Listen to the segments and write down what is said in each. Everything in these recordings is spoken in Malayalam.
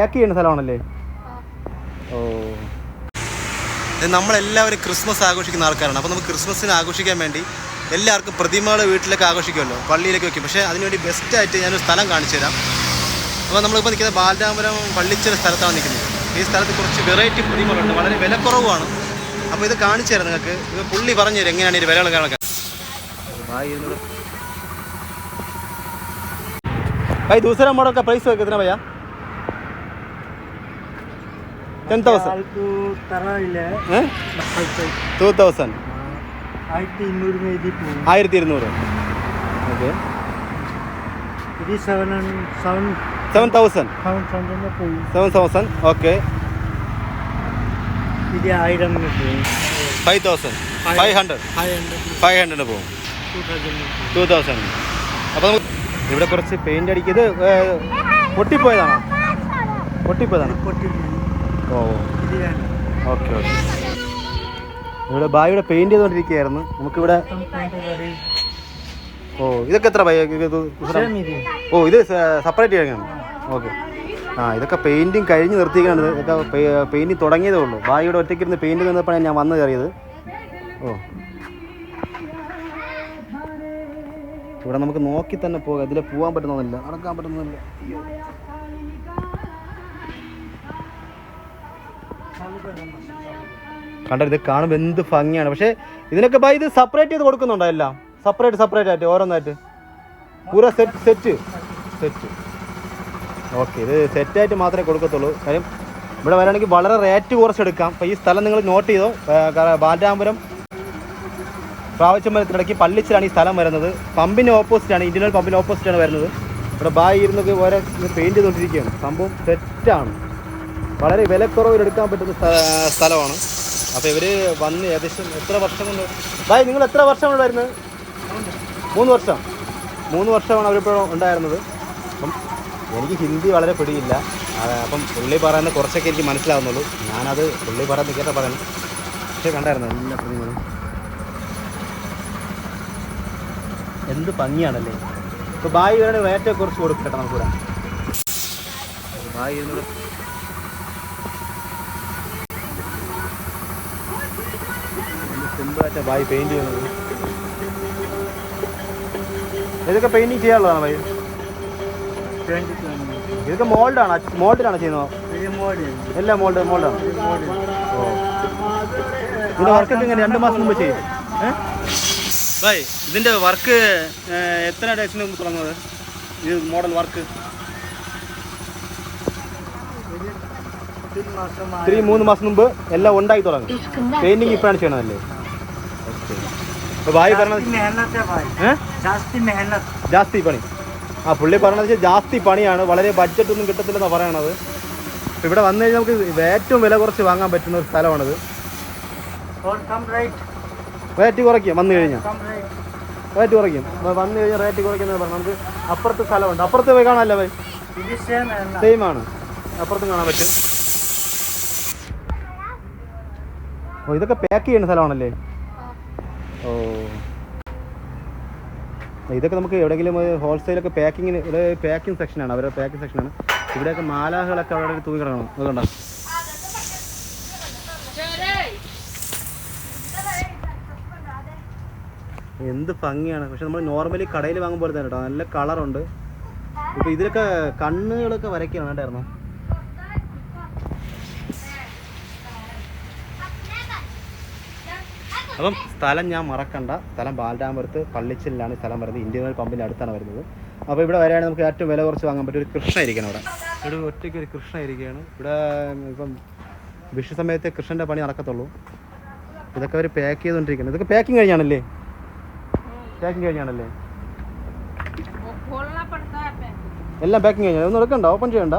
പാക്ക് ചെയ്യുന്ന സ്ഥലമാണല്ലേ ഓ നമ്മളെല്ലാവരും ക്രിസ്മസ് ആഘോഷിക്കുന്ന ആൾക്കാരാണ് അപ്പോൾ നമുക്ക് ക്രിസ്മസിന് ആഘോഷിക്കാൻ വേണ്ടി എല്ലാവർക്കും പ്രതിമകൾ വീട്ടിലൊക്കെ ആഘോഷിക്കുമല്ലോ പള്ളിയിലൊക്കെ വെക്കും പക്ഷേ അതിനുവേണ്ടി ബെസ്റ്റായിട്ട് ഞാനൊരു സ്ഥലം കാണിച്ചു തരാം അപ്പോൾ നമ്മളിപ്പോൾ നിൽക്കുന്നത് ബാലരാമപുരം പള്ളിച്ചിറ സ്ഥലത്താണ് നിൽക്കുന്നത് ഈ സ്ഥലത്ത് കുറച്ച് വെറൈറ്റി പ്രതിമകളുണ്ട് വളരെ വിലക്കുറവാണ് അപ്പോൾ ഇത് കാണിച്ചു തരാം നിങ്ങൾക്ക് ഇത് പുള്ളി പറഞ്ഞു തരും എങ്ങനെയാണ് ഈ വിലകൾ കണക്കാൻ भाई दूसरा मॉडल का प्राइस कितना भैया ಟೆನ್ ತೌಸಂಡ್ ಟೂ ತೌಸಂಡ್ ആയിരത്തി ഇരുന്നൂറ് okay seven thousand seven thousand okay five thousand five hundred five two thousand അപ്പോൾ ഇവിടെ കുറച്ച് പെയിന്റ് അടിക്കിയത് പൊട്ടിപ്പോയതാണോ? പൊട്ടിപ്പോയതാണോ? പൊട്ടി ഓ. Okay okay. ഇവിടെ ബായ് ഇവിടെ പെയിന്റ് നമുക്കിവിടെ ഓ ഇതൊക്കെ എത്ര ഓ ഇത് സെപ്പറേറ്റ് ചെയ്യാൻ ഓക്കെ. ആ ഇതൊക്കെ പെയിന്റിങ് കഴിഞ്ഞ് നിർത്തിയിരിക്കുകയാണ് ഇതൊക്കെ പെയിന്റിങ് തുടങ്ങിയതേ ഉള്ളൂ. ബായിയുടെ ഒറ്റയ്ക്ക് ഇരുന്ന് പെയിന്റ് തന്നപ്പോഴാണ് ഞാൻ വന്ന് കയറിയത്. ഓ. ഇവിടെ നമുക്ക് നോക്കി തന്നെ പോകാം. ഇതിലെ പോകാൻ പറ്റുന്നതല്ല നടക്കാൻ പറ്റുന്നതല്ല കണ്ട ഇത് കാണുമ്പോൾ എന്ത് ഭംഗിയാണ്. പക്ഷേ ഇതിനൊക്കെ ബൈ ഇത് സെപ്പറേറ്റ് ചെയ്ത് കൊടുക്കുന്നുണ്ടോ എല്ലാം? സെപ്പറേറ്റ് സെപ്പറേറ്റ് ആയിട്ട് ഓരോന്നായിട്ട്? പൂര സെറ്റ് സെറ്റ് സെറ്റ് ഓക്കെ ഇത് സെറ്റായിട്ട് മാത്രമേ കൊടുക്കത്തുള്ളൂ. കാര്യം ഇവിടെ വരാണെങ്കിൽ വളരെ റേറ്റ് കുറച്ചെടുക്കാം അപ്പോൾ ഈ സ്ഥലം നിങ്ങൾ നോട്ട് ചെയ്തോ? ബാലരാമപുരം പ്രാവശ്യമരത്തിനിടയ്ക്ക് പള്ളിച്ചിലാണ് ഈ സ്ഥലം വരുന്നത്. പമ്പിന് ഓപ്പോസിറ്റാണ് ഇന്ത്യൻ പമ്പിന് ഓപ്പോസിറ്റാണ് വരുന്നത്. ഇവിടെ ബായി ഇരുന്നൊക്കെ ഓരോ പെയിന്റ് ചെയ്തുകൊണ്ടിരിക്കുകയാണ്. സംഭവം സെറ്റാണ് വളരെ വിലക്കുറവിൽ എടുക്കാൻ പറ്റുന്ന സ്ഥലമാണ്. അപ്പോൾ ഇവർ വന്ന് ഏകദേശം എത്ര വർഷം കൊണ്ട് ഭായ് നിങ്ങൾ എത്ര വർഷമാണ് വരുന്നത് മൂന്ന് വർഷം. മൂന്ന് വർഷമാണ് അവരിപ്പോഴും ഉണ്ടായിരുന്നത്. അപ്പം എനിക്ക് ഹിന്ദി വളരെ പിടിയില്ല. അപ്പം പുള്ളി പറയുന്ന കുറച്ചൊക്കെ എനിക്ക് മനസ്സിലാവുന്നുള്ളൂ. ഞാനത് പുള്ളി പറയുന്ന കേട്ട പറയുന്നത് പക്ഷേ കണ്ടായിരുന്നു? എല്ലാ പ്രതിമകളും എന്ത് ഭംഗിയാണല്ലേ? ഇപ്പോൾ ബായി വരുന്ന റേറ്റ് കുറച്ച് കൊടുക്കട്ടെ നമുക്കിവിടെ ബായി ഇരുന്നൂറ് സിമ്പിളായിട്ട് ഭായി പെയിന്റ് ചെയ്യുന്നത്. ഇതൊക്കെ പെയിന്റിങ് ചെയ്യാനുള്ളതാണ് ഭായി ഇതൊക്കെ മോൾഡാണ് മോൾഡിലാണ് ചെയ്യുന്നത്? എല്ലാം മോൾഡ് മോൾഡാണ് ഓ. ഇതിന്റെ വർക്കൊക്കെ ഇങ്ങനെ രണ്ട് മാസം മുമ്പ് ചെയ്യും. ഭായ് ഇതിന്റെ വർക്ക് എത്ര ഡേസിന് മുമ്പ് തുടങ്ങുന്നത്? ഇത് മോഡൽ വർക്ക് ത്രീ മൂന്ന് മാസം മുമ്പ് എല്ലാം ഉണ്ടാക്കി തുടങ്ങും. പെയിന്റിങ് ഇപ്പോഴാണ് ചെയ്യണതല്ലേ? ഭായ് ജാസ്തി പണി. ആ പുള്ളി പറഞ്ഞത് ജാസ്തി പണിയാണ്. വളരെ ബഡ്ജറ്റ് ഒന്നും കിട്ടത്തില്ലെന്നാണ് പറയണത് ഇവിടെ വന്നു കഴിഞ്ഞാൽ നമുക്ക് ഏറ്റവും വില കുറച്ച് വാങ്ങാൻ പറ്റുന്ന ഒരു സ്ഥലമാണിത്. റേറ്റ് കുറയ്ക്കും വന്നു കഴിഞ്ഞാൽ റേറ്റ് കുറയ്ക്കും. വന്നു കഴിഞ്ഞാൽ റേറ്റ് കുറയ്ക്കുന്ന പറഞ്ഞു നമുക്ക് അപ്പുറത്ത് സ്ഥലമുണ്ട്. അപ്പുറത്ത് പോയി കാണാമല്ലോ ഭായി? സെയിം ആണ്. അപ്പുറത്തും കാണാൻ പറ്റും. ഓ ഇതൊക്കെ പാക്ക് ചെയ്യുന്ന സ്ഥലമാണല്ലേ? ഓ. ഇതൊക്കെ നമുക്ക് എവിടെയെങ്കിലും ഹോൾസെയിലൊക്കെ പാക്കിങ്ങിന് ഇവിടെ പാക്കിംഗ് സെക്ഷനാണ് അവരുടെ പാക്കിംഗ് സെക്ഷനാണ്. ഇവിടെയൊക്കെ മാലാഹകളൊക്കെ അവിടെ തൂങ്ങി കിടക്കണം. അതുകൊണ്ടാണ് എന്ത് ഭംഗിയാണ്. പക്ഷെ നമ്മൾ നോർമലി കടയിൽ വാങ്ങുമ്പോൾ തന്നെ കേട്ടോ നല്ല കളറുണ്ട് ഇപ്പൊ ഇതിലൊക്കെ കണ്ണുകളൊക്കെ വരയ്ക്കണം വേണ്ടായിരുന്നോ അപ്പം സ്ഥലം ഞാൻ മറക്കണ്ട. സ്ഥലം ബാലരാമപുരത്ത് പള്ളിച്ചിലാണ് സ്ഥലം വരുന്നത്. ഇന്ത്യൻ ഓയിൽ പമ്പിന്റെ അടുത്താണ് വരുന്നത്. അപ്പോൾ ഇവിടെ വരികയാണെങ്കിൽ നമുക്ക് ഏറ്റവും വില കുറച്ച് വാങ്ങാൻ പറ്റിയ ഒരു കൃഷ്ണ ഇരിക്കണം അവിടെ ഇവിടെ ഒറ്റയ്ക്ക് ഒരു കൃഷ്ണ ഇരിക്കുകയാണ് ഇവിടെ ഇപ്പം വിഷു സമയത്ത് കൃഷ്ണന്റെ പണി നടക്കത്തുള്ളൂ. ഇതൊക്കെ അവർ പാക്ക് ചെയ്തുകൊണ്ടിരിക്കുന്നത്. ഇതൊക്കെ പാക്കിംഗ് കഴിഞ്ഞാണല്ലേ? പാക്കിംഗ് കഴിഞ്ഞാണല്ലേ? എല്ലാം പാക്കിംഗ് കഴിഞ്ഞാൽ ഒന്നും എടുക്കണ്ട. ഓപ്പൺ ചെയ്യണ്ട.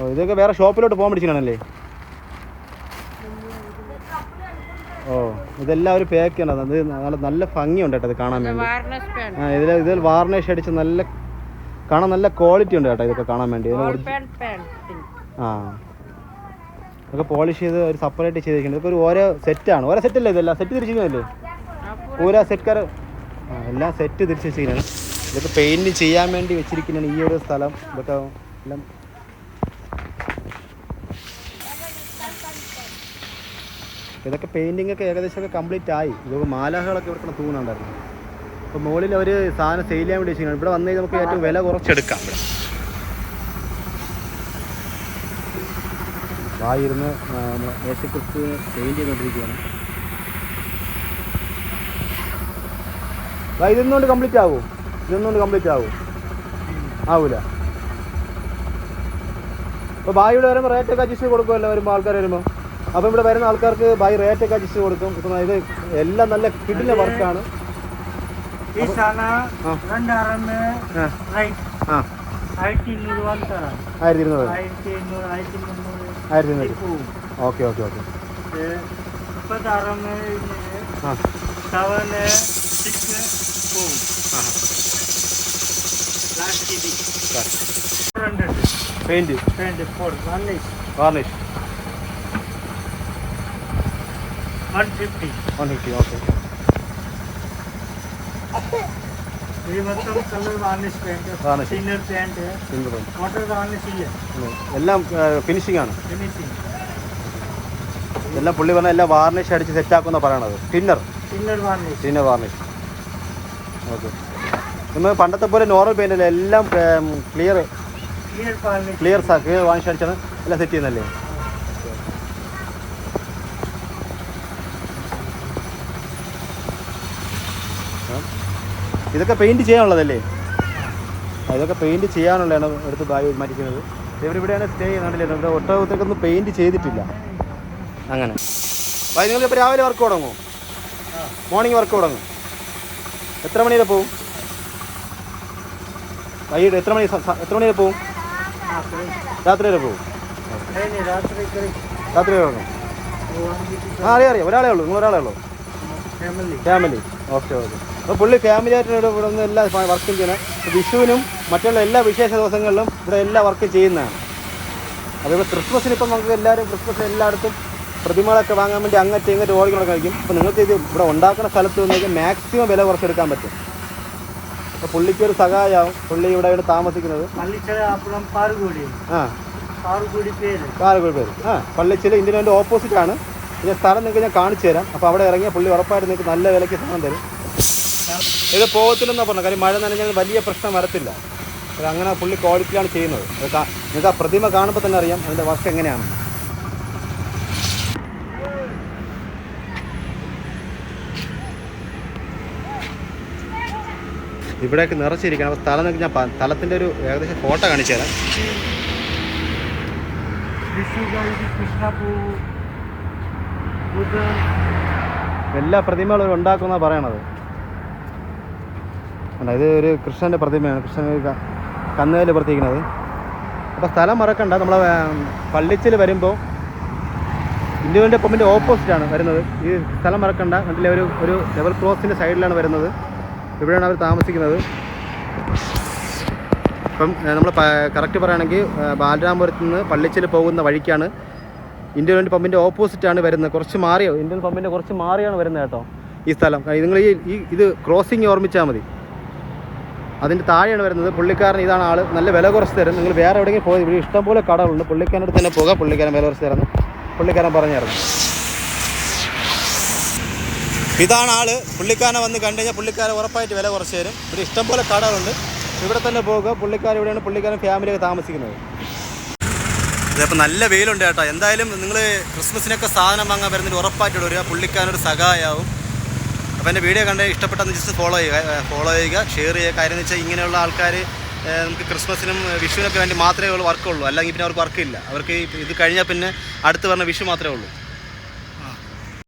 ഓ ഇതൊക്കെ വേറെ ഷോപ്പിലോട്ട് പോകാൻ പിടിച്ചിട്ടാണല്ലേ ഓ ഇതെല്ലാം ഒരു പാക്ക് ചെയ്യണം അത് നല്ല നല്ല ഭംഗിയുണ്ട് കേട്ടോ ഇത് കാണാൻ വേണ്ടി. ആ ഇതിൽ ഇതിൽ വാർണിഷ് അടിച്ച് നല്ല കാണാൻ നല്ല ക്വാളിറ്റി ഉണ്ട് കേട്ടോ ഇതൊക്കെ കാണാൻ വേണ്ടി. ആ. ഇതൊക്കെ പോളിഷ് ചെയ്ത് ഒരു സെപ്പറേറ്റ് ചെയ്തിരിക്കുന്നത് ഇതൊക്കെ ഒരു ഓരോ സെറ്റാണ് ഓരോ സെറ്റല്ലേ ഇതെല്ലാം? സെറ്റ് തിരിച്ചിരിക്കുന്നതല്ലേ? പൂര സെറ്റ് ആ എല്ലാം സെറ്റ് തിരിച്ച് ഇതൊക്കെ പെയിന്റ് ചെയ്യാൻ വേണ്ടി വെച്ചിരിക്കുന്നതാണ് ഈ ഒരു സ്ഥലം. ഇതൊക്കെ എല്ലാം ഇതൊക്കെ പെയിന്റിംഗ് ഒക്കെ ഏകദേശം ഒക്കെ കംപ്ലീറ്റ് ആയി. ഇതൊക്കെ മാലാഹകളൊക്കെ ഇവിടെ തൂങ്ങുന്നുണ്ടായിരുന്നു. അപ്പോൾ മുകളിൽ അവർ സാധനം സെയിൽ ചെയ്യാൻ വേണ്ടി വെച്ചിരിക്കുകയാണ്. ഇവിടെ വന്നു നമുക്ക് ഏറ്റവും വില കുറച്ചെടുക്കാം ഇവിടെ. വായിരുന്ന് യേശുക്രിസ്തു പെയിന്റ് ചെയ്തുകൊണ്ടിരിക്കുകയാണ്. ഇത് ഇതൊന്നുകൊണ്ട് കംപ്ലീറ്റ് ആവൂ? ഇതൊന്നുകൊണ്ട് കംപ്ലീറ്റ് ആവൂ? ആവൂല. അപ്പോൾ ബായിയുടെ വരുമ്പോൾ റേറ്റ് ഒക്കെ അഡ്ജസ്റ്റ് കൊടുക്കുമല്ലോ വരുമ്പോൾ ആൾക്കാർ വരുമ്പോൾ അപ്പം ഇവിടെ വരുന്ന ആൾക്കാർക്ക് ബൈ റേറ്റ് ഒക്കെ അഡ്ജസ്റ്റ് കൊടുക്കും. അതായത് ഇത് എല്ലാം നല്ല കിടിലെ വർക്കാണ്. ഈ okay okay okay. Last varnish 150. 150, okay. എല്ലാം ഫിനിഷിംഗ് ആണ്. എല്ലാം പുള്ളി വന്ന എല്ലാം വാർണിഷ് അടിച്ച് സെറ്റാക്കുന്ന പറയണത്. ടിന്നർ ടിന്നർ വാർണിഷ് ഓക്കെ നമ്മൾ പണ്ടത്തെ പോലെ നോർമൽ പെയിന്റ് അല്ല എല്ലാം ക്ലിയർ ക്ലിയർ ക്ലിയർ വാർണിഷ് അടിച്ചാണ് എല്ലാം സെറ്റ് ചെയ്യുന്നല്ലേ? ഇതൊക്കെ പെയിന്റ് ചെയ്യാനുള്ളതല്ലേ? ഇതൊക്കെ പെയിന്റ് ചെയ്യാനുള്ളതാണ് എടുത്ത് ബാഗ് മാറ്റിക്കുന്നത്. ഇവരിവിടെയാണ് സ്റ്റേ ചെയ്യുന്നുണ്ടല്ലേ ഇവിടെ ഒട്ടകത്തേക്കൊന്നും പെയിന്റ് ചെയ്തിട്ടില്ല. അങ്ങനെ. അപ്പോൾ നിങ്ങൾക്ക് ഇപ്പോൾ രാവിലെ വർക്ക് തുടങ്ങും മോർണിംഗ് വർക്ക് തുടങ്ങും. എത്ര മണി പോവും? വൈകിട്ട് എത്ര മണി എത്ര മണി പോവും? രാത്രി വരെ പോവും. രാത്രി വരെ. ആ അറിയാം അറിയാം. ഒരാളെ ഉള്ളൂ. നിങ്ങൾ ഒരാളെ ഉള്ളൂ. ഫാമിലി ഓക്കെ ഓക്കെ അപ്പോൾ പുള്ളി ഫാമിലി ആയിട്ട് ഇവിടെ ഇവിടെ നിന്ന് എല്ലാ വർക്കും ചെയ്യണം വിഷുവിനും മറ്റുള്ള എല്ലാ വിശേഷ ദിവസങ്ങളിലും ഇവിടെ എല്ലാ വർക്കും ചെയ്യുന്നതാണ്. അതേപോലെ ക്രിസ്മസിന് ഇപ്പം നമുക്ക് എല്ലാവരും ക്രിസ്മസ് എല്ലായിടത്തും പ്രതിമകളൊക്കെ വാങ്ങാൻ വേണ്ടി അങ്ങോട്ട് ഇങ്ങോട്ട് ഓടിക്കൊണ്ടൊക്കെ കഴിക്കും. അപ്പോൾ നിങ്ങൾക്ക് ഇത് ഇവിടെ ഉണ്ടാക്കുന്ന സ്ഥലത്ത് നിന്നേക്ക് മാക്സിമം വില കുറച്ചെടുക്കാൻ പറ്റും. അപ്പോൾ പുള്ളിക്ക് ഒരു സഹായമാവും പുള്ളി ഇവിടെ ഇവിടെ താമസിക്കുന്നത്. ആ. കാറുകൂടി പേര്. ആ പള്ളിച്ചിൽ ഇന്ത്യൻ ഓപ്പോസിറ്റ് ആണ്. ഇതിന്റെ സ്ഥലം നിങ്ങൾക്ക് ഞാൻ കാണിച്ചു തരാം. അപ്പോൾ അവിടെ ഇറങ്ങിയ പുള്ളി ഉറപ്പായിട്ട് നിങ്ങൾക്ക് നല്ല വിലയ്ക്ക് സാധനം തരും. ഇത് പോകത്തില്ലെന്നാണ് പറഞ്ഞത്. കാര്യം മഴ നനഞ്ഞാൽ വലിയ പ്രശ്നം വരത്തില്ല. അങ്ങനെ പുള്ളി ക്വാളിറ്റിയാണ് ചെയ്യുന്നത്. നിങ്ങൾക്ക് ആ പ്രതിമ കാണുമ്പോൾ തന്നെ അറിയാം അതിന്റെ വർക്ക് എങ്ങനെയാണ്. ഇവിടെയൊക്കെ നിറച്ചിരിക്കണം. അപ്പോൾ സ്ഥലം നിങ്ങൾക്ക് ഞാൻ സ്ഥലത്തിന്റെ ഒരു ഏകദേശം ഫോട്ടോ കാണിച്ചു തരാം. എല്ലാ പ്രതിമകളും അവർ ഉണ്ടാക്കുന്ന പറയണത്. കണ്ടോ, ഇത് ഒരു കൃഷ്ണന്റെ പ്രതിമയാണ്. കൃഷ്ണൻ ഒരു ക- കന്നുകാലി പ്രവർത്തിക്കുന്നത്. അപ്പോൾ സ്ഥലം മറക്കണ്ട. നമ്മൾ പള്ളിച്ചിൽ വരുമ്പോൾ ഇന്ത്യന്റെ പമ്പിന്റെ ഓപ്പോസിറ്റാണ് വരുന്നത്. ഈ സ്ഥലം മറക്കണ്ട. കണ്ടില്ലേ ഒരു ഒരു ലെവൽ ക്രോസിന്റെ സൈഡിലാണ് വരുന്നത്. ഇവിടെയാണ് അവർ താമസിക്കുന്നത്. ഇപ്പം നമ്മൾ കറക്റ്റ് പറയുകയാണെങ്കിൽ ബാലരാമപുരത്ത് നിന്ന് പള്ളിച്ചിൽ പോകുന്ന വഴിക്കാണ് ഇന്ത്യൻ ഓയിൽ പമ്പിന്റെ ഓപ്പോസിറ്റാണ് വരുന്നത്. കുറച്ച് മാറിയോ ഇന്ത്യൻ പമ്പിന്റെ കുറച്ച് മാറിയാണ് വരുന്നത് കേട്ടോ ഈ സ്ഥലം. നിങ്ങൾ ഈ ഈ ഇത് ക്രോസിങ് ഓർമ്മിച്ചാൽ മതി. അതിന്റെ താഴെയാണ് വരുന്നത്. പുള്ളിക്കാരൻ ഇതാണ് ആൾ നല്ല വില കുറച്ച് തരും നിങ്ങൾ വേറെ എവിടെയെങ്കിലും പോയി ഇവിടെ ഇഷ്ടംപോലെ കടകളുണ്ട്. പുള്ളിക്കാരന്റെ തന്നെ പോകാം. പുള്ളിക്കാരൻ വില കുറച്ച് തരുന്നു. പുള്ളിക്കാരൻ പറഞ്ഞായിരുന്നു ഇതാണ് ആൾ. പുള്ളിക്കാരനെ വന്ന് കണ്ടു കഴിഞ്ഞാൽ പുള്ളിക്കാരൻ ഉറപ്പായിട്ട് വില കുറച്ച് തരും. ഇവിടെ ഇഷ്ടംപോലെ കടകളുണ്ട്. ഇവിടെ തന്നെ പോകുക പുള്ളിക്കാരൻ ഇവിടെയാണ്. പുള്ളിക്കാരൻ ഫാമിലിയൊക്കെ താമസിക്കുന്നത്. ഇതിപ്പോൾ നല്ല വെയിലുണ്ട് കേട്ടോ. എന്തായാലും നിങ്ങൾ ക്രിസ്മസിനൊക്കെ സാധനം വാങ്ങാൻ വരുന്നതിന് ഉറപ്പായിട്ട് വരിക പുള്ളിക്കാനൊരു സഹായമാവും അപ്പോൾ എന്റെ വീഡിയോ കണ്ട് ഇഷ്ടപ്പെട്ടെന്ന് ജസ്റ്റ് ഫോളോ ചെയ്യുക. ഫോളോ ചെയ്യുക ഷെയർ ചെയ്യുക. കാര്യം എന്ന് വെച്ചാൽ ഇങ്ങനെയുള്ള ആൾക്കാർ നമുക്ക് ക്രിസ്മസിനും വിഷുവിനൊക്കെ വേണ്ടി മാത്രമേ ഉള്ളൂ വർക്കുള്ളൂ അല്ലെങ്കിൽ പിന്നെ അവർക്ക് വർക്കില്ല അവർക്ക് ഇത് കഴിഞ്ഞാൽ പിന്നെ അടുത്ത് പറഞ്ഞ വിഷു മാത്രമേ ഉള്ളൂ.